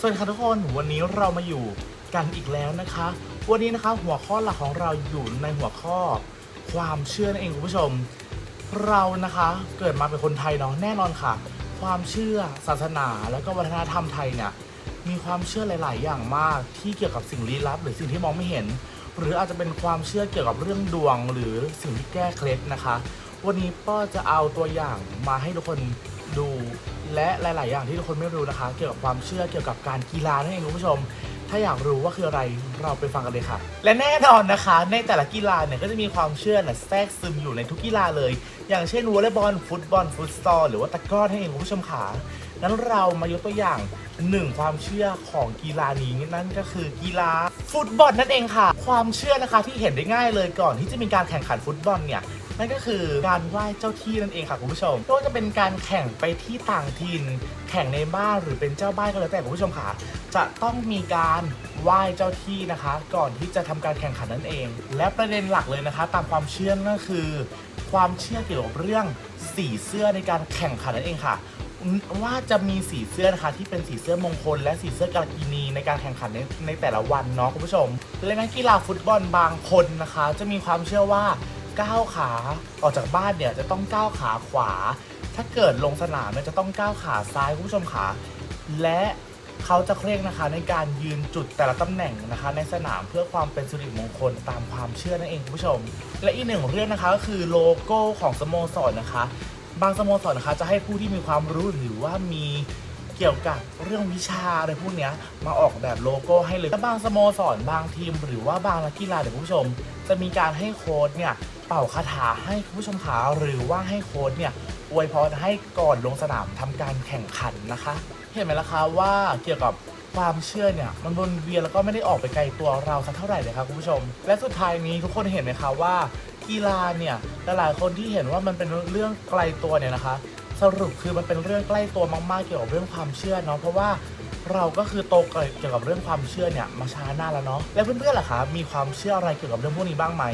สวัสดีค่ะทุกคนวันนี้เรามาอยู่กันอีกแล้วนะคะ วันนี้นะคะหัวข้อหลักของเราอยู่ในหัวข้อความเชื่อนั่นเองคุณผู้ชม เรานะคะเกิดมาเป็นคนไทยเนาะแน่นอนค่ะ ความเชื่อศาสนา แล้วก็วัฒนธรรมไทยเนี่ยมีความเชื่อหลาย ๆ อย่างมากที่เกี่ยวกับสิ่งลี้ลับ หรือสิ่งที่มองไม่เห็น หรืออาจจะเป็นความเชื่อเกี่ยวกับเรื่องดวง หรือสิ่งที่แก้เคล็ดนะคะ วันนี้ป้อจะเอาตัวอย่างมาให้ทุกคน ดู และหลาย ๆ อย่างที่ทุกคนไม่รู้นะคะ เกี่ยวกับความเชื่อเกี่ยวกับการกีฬานั่นเองคุณผู้ชม ถ้าอยากรู้ว่าคืออะไรเราไปฟังกันเลยค่ะ และแน่นอนนะคะ ในแต่ละกีฬาเนี่ยก็จะมีความเชื่อนะแทรกซึมอยู่ในทุกกีฬาเลย อย่างเช่นวอลเลย์บอลฟุตบอลฟุตซอลหรือว่าตะกร้อนั่นเองคุณผู้ชมขานั้นเรามายกตัวอย่างหนึ่งความเชื่อของกีฬานี้นั่นก็คือกีฬาฟุตบอลนั่นเองค่ะ ความเชื่อนะคะที่เห็นได้ง่ายเลยก่อนที่จะมีการแข่งขันฟุตบอลเนี่ย นั่นก็คือการไหว้เจ้าที่นั่นเองค่ะคุณผู้ชมไม่ว่าจะเป็นการแข่งไปที่ต่างถิ่นแข่งในบ้านหรือเป็นเจ้าบ้านก็แล้วแต่คุณผู้ชมค่ะ จะต้องมีการไหว้เจ้าที่นะคะ ก่อนที่จะทำการแข่งขันนั่นเอง และประเด็นหลักเลยนะคะ ตามความเชื่อก็คือ ความเชื่อเกี่ยวกับเรื่องสีเสื้อในการแข่งขันนั่นเองค่ะว่าจะมีสีเสื้อนะคะที่เป็นสีเสื้อมงคล และสีเสื้อกาลกินีในการแข่งขันในในแต่ละวันเนาะคุณผู้ชม และนักกีฬาฟุตบอลบางคนนะคะ จะมีความเชื่อว่า ก้าวขาออกจากบ้านเนี่ยจะต้องก้าวขาขวา ถ้าเกิดลงสนามเนี่ยจะต้องก้าวขาซ้ายคุณผู้ชมขาและเขาจะเคร่งนะคะในการยืนจุดแต่ละตำแหน่งนะคะ ในสนามเพื่อความเป็นสิริมงคลตามความเชื่อนั่นเองคุณผู้ชม และอีกหนึ่งเรื่องนะคะก็คือโลโก้ของสโมสรนะคะ บางสโมสรนะคะจะให้ผู้ที่มีความรู้หรือว่ามี เกี่ยวกับเรื่องวิชาอะไรพวกเนี้ยมาออกแบบโลโก้ให้เลยและบางสโมสรบางทีม หรือว่าบางนักกีฬาเดี๋ยวคุณผู้ชม จะมีการให้โค้ดเนี่ยเป่าคาถาให้คุณผู้ชมขาหรือว่าให้โค้ดเนี่ยอวยพรให้ก่อนลงสนามทำการแข่งขันนะคะ เห็นไหมล่ะคะว่าเกี่ยวกับความเชื่อเนี่ยมันวนเวียนแล้วก็ไม่ได้ออกไปไกลตัวเราสักเท่าไหร่เลยครับคุณผู้ชม และสุดท้ายนี้ทุกคนเห็นไหมคะว่ากีฬาเนี่ยหลายๆคนที่เห็นว่ามันเป็นเรื่องไกลตัวเนี่ยนะคะ สรุปคือมันเป็นเรื่องใกล้ตัวมากๆเกี่ยวกับเรื่องความเชื่อเนาะเพราะว่าเราก็คือโตเกี่ยวกับเรื่องความเชื่อเนี่ยมาช้านานแล้วเนาะแล้วเพื่อนๆล่ะคะมีความเชื่ออะไรเกี่ยวกับเรื่องพวกนี้บ้างไหม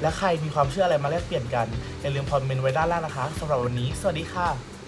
และใครมีความเชื่ออะไรมาแลกเปลี่ยนกันอย่าลืมคอมเมนต์ไว้ด้านล่างนะคะสำหรับวันนี้ สวัสดีค่ะ